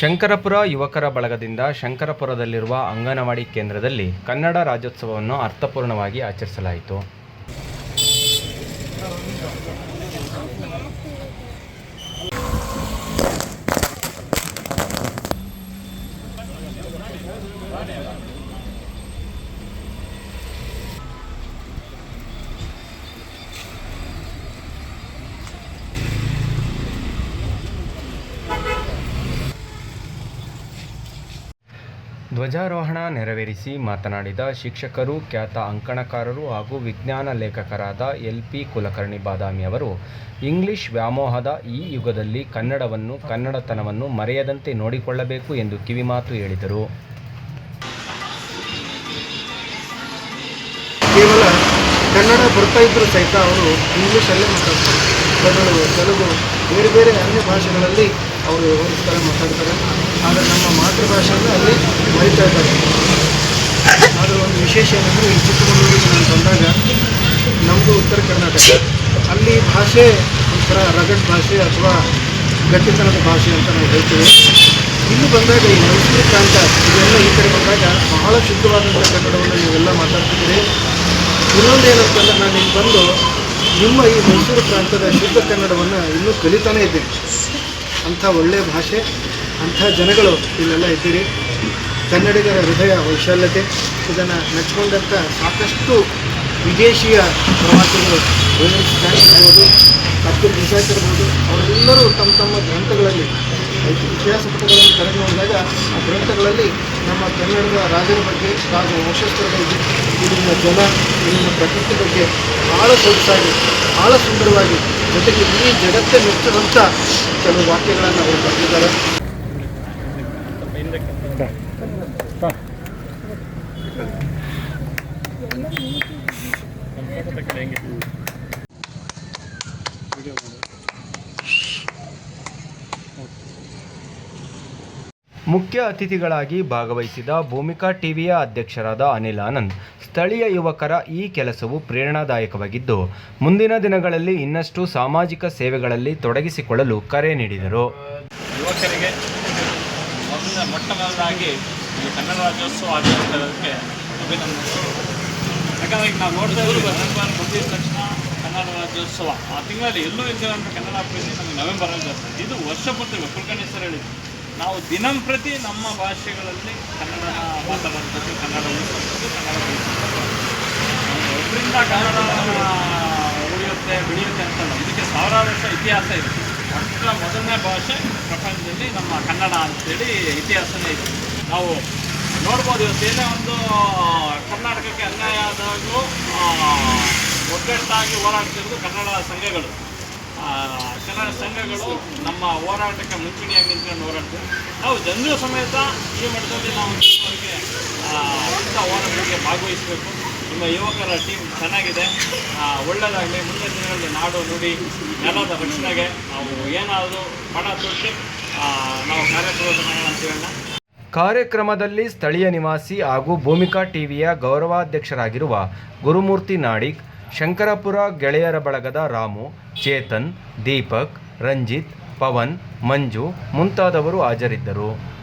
ಶಂಕರಪುರ ಯುವಕರ ಬಳಗದಿಂದ ಶಂಕರಪುರದಲ್ಲಿರುವ ಅಂಗನವಾಡಿ ಕೇಂದ್ರದಲ್ಲಿ ಕನ್ನಡ ರಾಜ್ಯೋತ್ಸವವನ್ನು ಅರ್ಥಪೂರ್ಣವಾಗಿ ಆಚರಿಸಲಾಯಿತು. ಧ್ವಜಾರೋಹಣ ನೆರವೇರಿಸಿ ಮಾತನಾಡಿದ ಶಿಕ್ಷಕರು, ಖ್ಯಾತ ಅಂಕಣಕಾರರು ಹಾಗೂ ವಿಜ್ಞಾನ ಲೇಖಕರಾದ ಎಲ್ ಪಿ ಕುಲಕರ್ಣಿ ಬಾದಾಮಿ ಅವರು, ಇಂಗ್ಲಿಷ್ ವ್ಯಾಮೋಹದ ಈ ಯುಗದಲ್ಲಿ ಕನ್ನಡವನ್ನು, ಕನ್ನಡತನವನ್ನು ಮರೆಯದಂತೆ ನೋಡಿಕೊಳ್ಳಬೇಕು ಎಂದು ಕಿವಿಮಾತು ಹೇಳಿದರು. ಕೇವಲ ಕನ್ನಡ ಬರ್ತಾ ಇದ್ದರೂ ಸಹಿತ ಅವರು ಇಂಗ್ಲೀಷಲ್ಲೇ ಮಾತಾಡ್ತಾರೆ. ತಮಿಳು ತೆಲುಗು ಬೇರೆ ಬೇರೆ ಅನ್ಯ ಭಾಷೆಗಳಲ್ಲಿ ಅವರು ವ್ಯವಹರಿಸ್ತಾರೆ, ಮಾತಾಡ್ತಾರೆ. ಆದರೆ ನಮ್ಮ ಮಾತೃಭಾಷೆ ಅಂದರೆ ಅಲ್ಲಿ ಮರಿತಾ ಇದ್ದಾರೆ. ಆದರೆ ಒಂದು ವಿಶೇಷ ಏನಂದರೆ ಈ ಚಿಕ್ಕಮಗಳೂರಿಗೆ ನಾನು ಬಂದಾಗ ನಮ್ಮದು ಉತ್ತರ ಕರ್ನಾಟಕ. ಅಲ್ಲಿ ಭಾಷೆ ಒಂಥರ ರಗಡ್ ಭಾಷೆ ಅಥವಾ ಗಟ್ಟಿತನದ ಭಾಷೆ ಅಂತ ನಾವು ಹೇಳ್ತೀವಿ. ಇಲ್ಲಿ ಬಂದಾಗ ಈ ಮೈಸೂರು ಪ್ರಾಂತ, ಇದೆಲ್ಲ ಈ ಕಡೆ ಬಂದಾಗ ಬಹಳ ಶುದ್ಧವಾದಂಥ ಕನ್ನಡವನ್ನು ನೀವೆಲ್ಲ ಮಾತಾಡ್ತಿದ್ದೀರಿ. ಇನ್ನೊಂದು ಏನಂತಂದ್ರೆ ನಾನು ಇಲ್ಲಿ ಬಂದು ನಿಮ್ಮ ಈ ಮೈಸೂರು ಪ್ರಾಂತದ ಶುದ್ಧ ಕನ್ನಡವನ್ನು ಇನ್ನೂ ಕಲಿತಾನೇ ಇದ್ದೀನಿ. ಅಂಥ ಒಳ್ಳೆಯ ಭಾಷೆ, ಅಂಥ ಜನಗಳು ಇಲ್ಲೆಲ್ಲ ಇದ್ದೀರಿ. ಕನ್ನಡಿಗರ ಹೃದಯ, ವೈಶಾಲ್ಯತೆ, ಇದನ್ನು ಮೆಚ್ಕೊಂಡಂಥ ಸಾಕಷ್ಟು ವಿದೇಶಿಯ ಪ್ರವಾಸಿಗಳು ಇರ್ಬೋದು ಅಬ್ದುಲ್ ರಿಸಾಕ್ ಇರ್ಬೋದು, ಅವರೆಲ್ಲರೂ ತಮ್ಮ ತಮ್ಮ ಗ್ರಂಥಗಳಲ್ಲಿ ಇತಿಹಾಸ ಪುಟಗಳನ್ನು ಕರೆದು ನೋಡಿದಾಗ ಆ ಗ್ರಂಥಗಳಲ್ಲಿ ನಮ್ಮ ಕನ್ನಡದ ರಾಜರ ಬಗ್ಗೆ ರಾಜ ವಂಶಸ್ಥರ ಬಗ್ಗೆ ಇಲ್ಲಿನ ಜನ ಇಲ್ಲಿನ ಪ್ರಕೃತಿ ಬಗ್ಗೆ ಭಾಳ ಸೊಗಸಾಗಿ ಭಾಳ ಸುಂದರವಾಗಿ ಜೊತೆಗೆ ಇಡೀ ಜಗತ್ತೇ ಮೆಚ್ಚುವಂಥ ಕೆಲವು ವಾಕ್ಯಗಳನ್ನು ಅವರು ಬರೆದಿದ್ದಾರೆ. ಮುಖ್ಯ ಅತಿಥಿಗಳಾಗಿ ಭಾಗವಹಿಸಿದ ಭೂಮಿಕಾ ಟಿವಿಯ ಅಧ್ಯಕ್ಷರಾದ ಅನಿಲ್ ಆನಂದ್ ಸ್ಥಳೀಯ ಯುವಕರ ಈ ಕೆಲಸವು ಪ್ರೇರಣಾದಾಯಕವಾಗಿದ್ದು, ಮುಂದಿನ ದಿನಗಳಲ್ಲಿ ಇನ್ನಷ್ಟು ಸಾಮಾಜಿಕ ಸೇವೆಗಳಲ್ಲಿ ತೊಡಗಿಸಿಕೊಳ್ಳಲು ಕರೆ ನೀಡಿದರು. ಯುವಕರಿಗೆ ಮೊಟ್ಟ ಮೊದಲಾಗಿ ಕನ್ನಡ ರಾಜ್ಯೋತ್ಸವ ಆಚರಿಸೋದಕ್ಕೆ ಅಭಿನಂದನೆ ಯಾಕಂದರೆ ಈಗ ನಾವು ನೋಡ್ತಾ ಇದ್ದೀವಿ ನವೆಂಬರ್ ಬಂದಿದ ತಕ್ಷಣ ಕನ್ನಡ ರಾಜ್ಯೋತ್ಸವ. ಆ ತಿಂಗಳಲ್ಲಿ ಎಲ್ಲೂ ಇದ್ದಿರೋಂಥ ಕನ್ನಡ ಪ್ರೀತಿ ನಮಗೆ ನವೆಂಬರಲ್ಲಿ ಬರ್ತದೆ. ಇದು ವರ್ಷ ಪೂರ್ತಿ ಕುಲಕರ್ಣಿ ಸರ್ ಹೇಳಿದ್ರು. ನಾವು ದಿನಂಪ್ರತಿ ನಮ್ಮ ಭಾಷೆಗಳಲ್ಲಿ ಕನ್ನಡ ಮಾತಾಡೋಂಥದ್ದು ಕನ್ನಡ ಉಳಿಸೋಂಥದ್ದು ಕನ್ನಡ ಒಬ್ಬರಿಂದ ಕನ್ನಡ ಉಳಿಯುತ್ತೆ ಬೆಳೆಯುತ್ತೆ ಅಂತಲ್ಲ ಇದಕ್ಕೆ ಸಾವಿರಾರು ವರ್ಷ ಇತಿಹಾಸ ಇದೆ. ಅಷ್ಟರ ಮೊದಲನೇ ಭಾಷೆ ಪ್ರಪಂಚದಲ್ಲಿ ನಮ್ಮ ಕನ್ನಡ ಅಂತೇಳಿ ಇತಿಹಾಸನೇ ಇದೆ. ನಾವು ನೋಡ್ಬೋದು ಇವತ್ತು ಏನೇ ಒಂದು ಕರ್ನಾಟಕಕ್ಕೆ ಅನ್ಯಾಯ ಆದಾಗಲೂ ಆ, ಒಗ್ಗಟ್ಟಾಗಿ ಹೋರಾಡ್ತಿರೋದು ಕನ್ನಡ ಸಂಘಗಳು. ಕನ್ನಡ ಸಂಘಗಳು ನಮ್ಮ ಹೋರಾಟಕ್ಕೆ ಮುಂಚೂಣಿಯಾಗಿ ನಿಂತ್ಕೊಂಡು ಹೋರಾಡ್ತೀವಿ. ನಾವು ಜನರ ಸಮೇತ ಈ ಮಟ್ಟದಲ್ಲಿ ನಾವು ಇಂಥ ಹೋರಾಟಕ್ಕೆ ಭಾಗವಹಿಸಬೇಕು. ನಿಮ್ಮ ಯುವಕರ ಟೀಮ್ ಚೆನ್ನಾಗಿದೆ. ಒಳ್ಳೆಯದಾಗಲಿ ಮುಂದಿನ ದಿನಗಳಲ್ಲಿ ನಾಡು ನುಡಿ, ನೆಲದ ರಕ್ಷಣೆಗೆ ನಾವು ಏನಾದರೂ ಪಣ ತೊಟ್ಟು ನಾವು ಕಾರ್ಯಕ್ರಮ ಕಾರ್ಯಕ್ರಮದಲ್ಲಿ ಸ್ಥಳೀಯ ನಿವಾಸಿ ಹಾಗೂ ಭೂಮಿಕಾ ಟಿವಿಯ ಗೌರವಾಧ್ಯಕ್ಷರಾಗಿರುವ ಗುರುಮೂರ್ತಿ ನಾಡಿಕ್ ಶಂಕರಪುರ ಗೆಳೆಯರ ಬಳಗದ ರಾಮು ಚೇತನ್ ದೀಪಕ್ ರಂಜಿತ್ ಪವನ್ ಮಂಜು ಮುಂತಾದವರು ಹಾಜರಿದ್ದರು.